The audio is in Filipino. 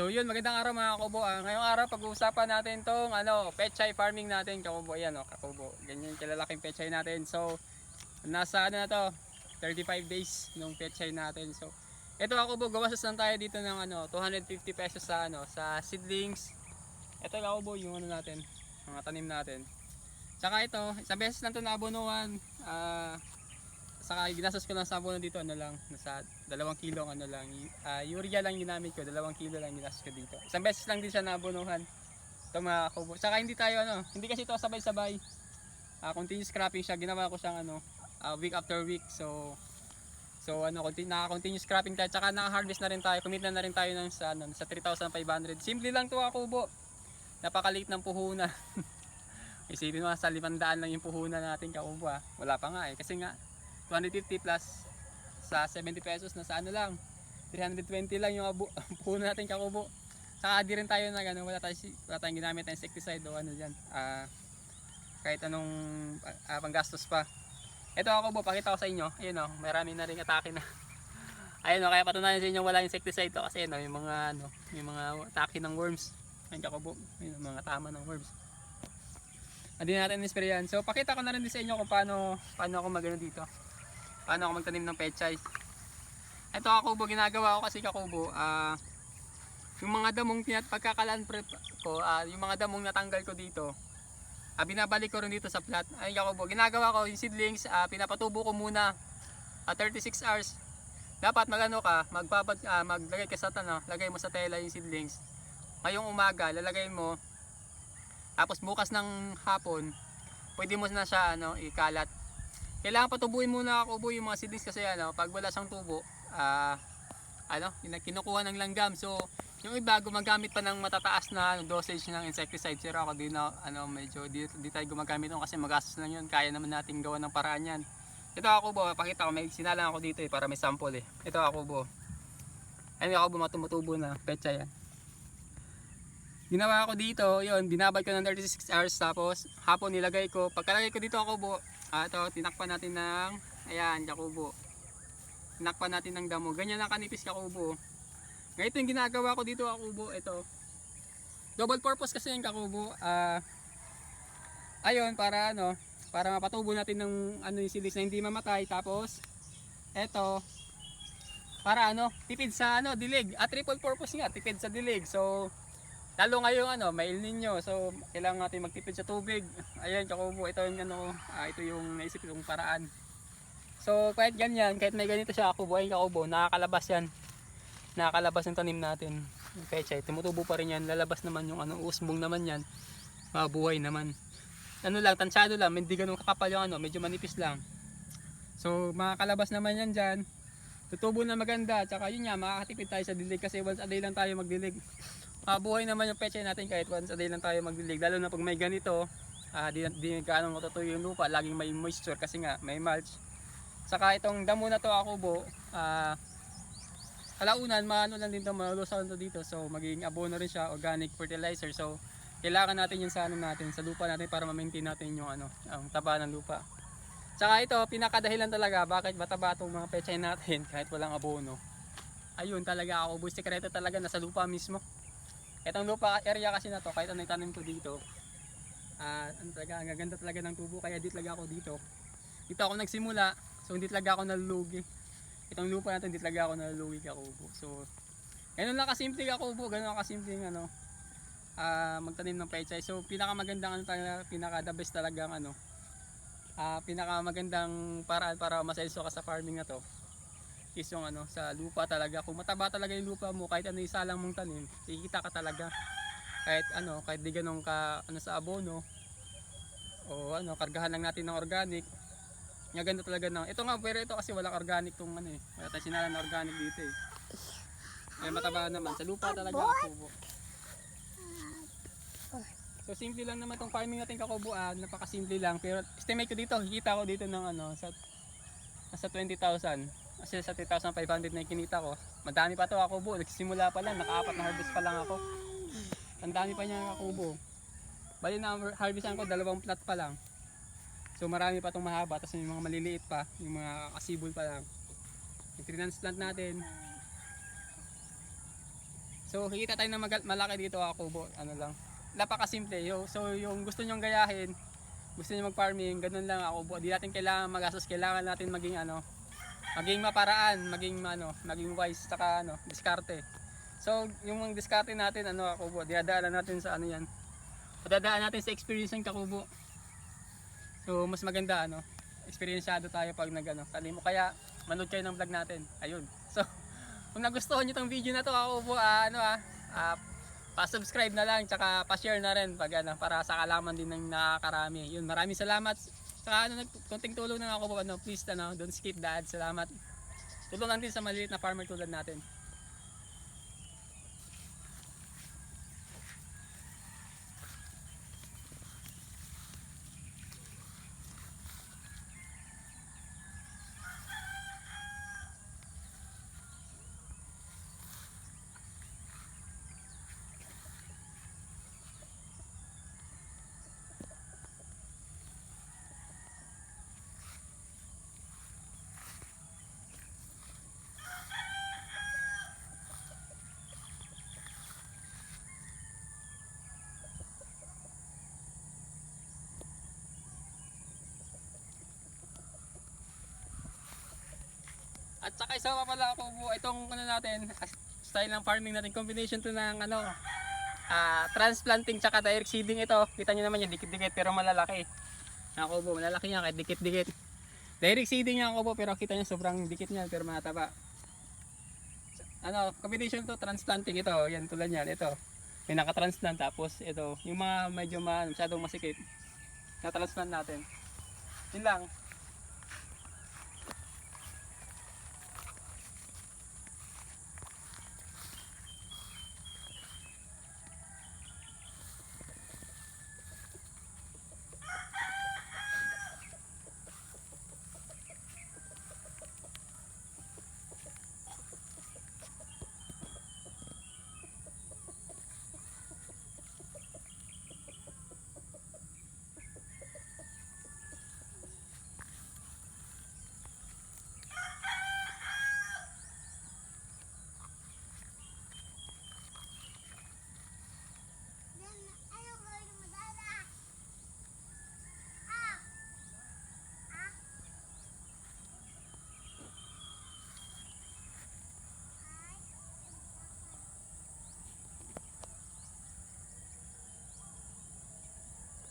So yun, magandang araw mga kakubo. Ah, ngayong araw pag-uusapan natin tong ano, pechay farming natin kakubo. Ayan o, kakubo. Ganyan kalalaking pechay natin. So nasa ano na to, 35 days nung pechay natin. So ito kakubo, gawas lang tayo dito ng ano, 250 pesos sa ano, sa seedlings. Ito kakubo, yung ano natin, mga tanim natin. Tsaka ito, isang beses lang ito naabonuhan. Ah, saka ginastos ko lang sa abono dito ano lang nasa dalawang kilo ano lang ah, urea lang ginamit ko dalawang kilo lang ginastos ko dito. Isang beses lang din siya nabunuhan. Ito mga kubo saka hindi tayo ano hindi kasi ito sabay-sabay. Ah, continuous cropping siya. Ginawa ko siyang ano ah, week after week. So so ano continue naka-continuous cropping tayo. Tsaka naka-harvest na rin tayo. Commit na, na rin tayo ng sa ano sa 3,500 simple lang to mga kubo napakaliit ng puhunan. Isipin mo sa 500 lang yung puhunan natin kakubo ah. wala pa nga eh. Kasi nga 250 plus sa 70 pesos na sa ano lang 320 lang yung abo, puno natin kakubo. Saka di rin tayo na ano, wala, tayo, wala tayong ginamit na insecticide o ano dyan. Ah kahit anong ah, panggastos pa. Ito ako po pakita ko sa inyo. Ayun o marami na rin atake na. Ayun o kaya patunayan sa inyo wala insecticide to kasi no, yung mga ano yung mga atake ng worms. Ayun kakubo yung mga tama ng worms. Hindi natin in so pakita ko na rin din sa inyo kung paano paano ako magano dito paano ako magtanim ng pechay. Ito kakubo, ginagawa ko kasi kakubo, ah yung mga damong tinat pagkakalan prep ko, ah, yung mga damong natanggal ko dito, ah, binabalik ko rin dito sa plat. Ay kakubo, ginagawa ko yung seedlings, ah, pinapatubo ko muna ah, 36 hours. Dapat magano ka, magbabad ah, maglagay ka sa ano, lagay mo sa tela yung seedlings. Ngayong umaga, lalagay mo tapos bukas ng hapon, pwede mo na siya ano, ikalat kailangan patubuin muna ako ubo yung mga seedlings kasi ano, pag wala siyang tubo, ah ano, yun- kinukuha ng langgam. So, yung iba gumagamit pa ng matataas na ano, dosage ng insecticide. Pero ako di na ano, medyo di, di tayo gumagamit nun kasi magastos lang yun. Kaya naman natin gawa ng paraan yan. Ito ako bo, pakita ko, may sinalang ako dito eh, para may sample eh. Ito ako bo. Ayun ako bo, matumutubo na, pecha yan. Ginawa ko dito, yun, binabad ko ng 36 hours tapos hapon nilagay ko. Pagkalagay ko dito ako bo, Ah, ito, tinakpan natin ng, ayan, kakubo. Tinakpan natin ng damo. Ganyan na kanipis kakubo. Ngayon yung ginagawa ko dito kakubo, ito. Double purpose kasi yung kakubo. Ah, ayun, para ano, para mapatubo natin ng ano yung silis na hindi mamatay. Tapos, ito, para ano, tipid sa ano, dilig. At triple purpose nga, tipid sa dilig. So, Lalo ngayong ano, may El Nino. So, kailangan natin magtipid sa tubig. Ayan, kakubo. Ito yung ano, ah, ito yung naisip kong paraan. So, kahit ganyan, kahit may ganito siya kakubo, ayun kakubo, nakakalabas yan. Nakakalabas yung tanim natin. Yung pechay, tumutubo pa rin yan. Lalabas naman yung ano, usbong naman yan. Mabuhay naman. Ano lang, tansyado lang, hindi ganun kakapal yung ano, medyo manipis lang. So, makakalabas naman yan dyan. Tutubo na maganda, tsaka yun nga, makakatipid tayo sa dilig kasi once a day lang tayo magdilig. Mabuhay naman yung pechay natin kahit once a day lang tayo magdilig. Lalo na pag may ganito, ah di, di gaano matutuyo yung lupa, laging may moisture kasi nga may mulch. Saka itong damo na to ako bo, ah kalaunan, maano lang din to, malulusaw to dito. So magiging abono rin siya, organic fertilizer. So kailangan natin yun sa ano natin, sa lupa natin para ma-maintain natin yung ano, ang taba ng lupa. Saka ito, pinakadahilan talaga bakit mataba itong mga pechay natin kahit walang abono. Ayun talaga ako, buhay sekreto talaga nasa lupa mismo. Itong lupa area kasi na to, kahit ano itanim ko dito, ah ano talaga, ang gaganda talaga ng tubo, kaya di talaga ako dito. Dito ako nagsimula, so hindi talaga ako nalulugi. Itong lupa na to, hindi talaga ako nalulugi kakubo. So, ganun lang kasimple kakubo, ganun lang kasimple ano, ah magtanim ng pechay. So, pinakamagandang ano talaga, pinaka the best talagang ano, ah pinakamagandang paraan para maselso ka sa farming na to is yung ano sa lupa talaga. Kung mataba talaga yung lupa mo kahit ano isa lang mong tanim kikita ka talaga. Kahit ano kahit di ganun ka ano sa abono o ano kargahan lang natin ng organic nga ganda talaga ng ito nga pero ito kasi walang organic tong ano eh. Wala tayong sinalan na organic dito eh. Kaya mataba naman. Sa lupa talaga ako So simple lang naman tong farming natin kakubuan, napakasimple lang. Pero estimate ko dito, kikita ko dito ng ano sa nasa 20,000 kasi sa 3,500 na kinita ko madami pa to kakubo nagsimula pa lang nakaapat na harvest pa lang ako ang dami pa niya kakubo bali na harvestan ko dalawang plat pa lang so marami pa tong mahaba tapos yung mga maliliit pa yung mga kasibol pa lang yung trinans plant natin So kikita tayo ng malaki dito ako kubo. Ano lang. Napakasimple. So yung gusto nyong gayahin, gusto niyo mag-farming, ganun lang ako. Di natin kailangan magastos, kailangan natin maging ano, maging maparaan, maging ano, maging wise saka ano, diskarte. So, yung mga diskarte natin ano ako po, dinadaanan natin sa ano 'yan. Padadaan natin sa experience ng kakubo. So, mas maganda ano, eksperyensyado tayo pag nag ano, talimo kaya manood kayo ng vlog natin. Ayun. So, kung nagustuhan niyo tong video na to, ako po ah, ano ah, ah, pa-subscribe na lang tsaka pa-share na rin pag ano para sa kalaman din ng nakakarami. Yun, maraming salamat. Saka ano, konting tulong na ako po ano, please ano, don't skip the. Salamat. Tulong lang din sa maliit na farmer tulad natin. At saka isa pa pala po, itong ano natin, style ng farming natin, combination to ng ano, ah transplanting tsaka direct seeding ito. Kita nyo naman yan, dikit-dikit pero malalaki. Ako po, malalaki yan kahit dikit-dikit. Direct seeding niya ako po pero kita nyo sobrang dikit niyan pero mataba. Ano, combination to transplanting ito, yan tulad yan, ito. May nakatransplant tapos ito, yung mga medyo ma, masyadong masikip, na-transplant natin. Yun lang.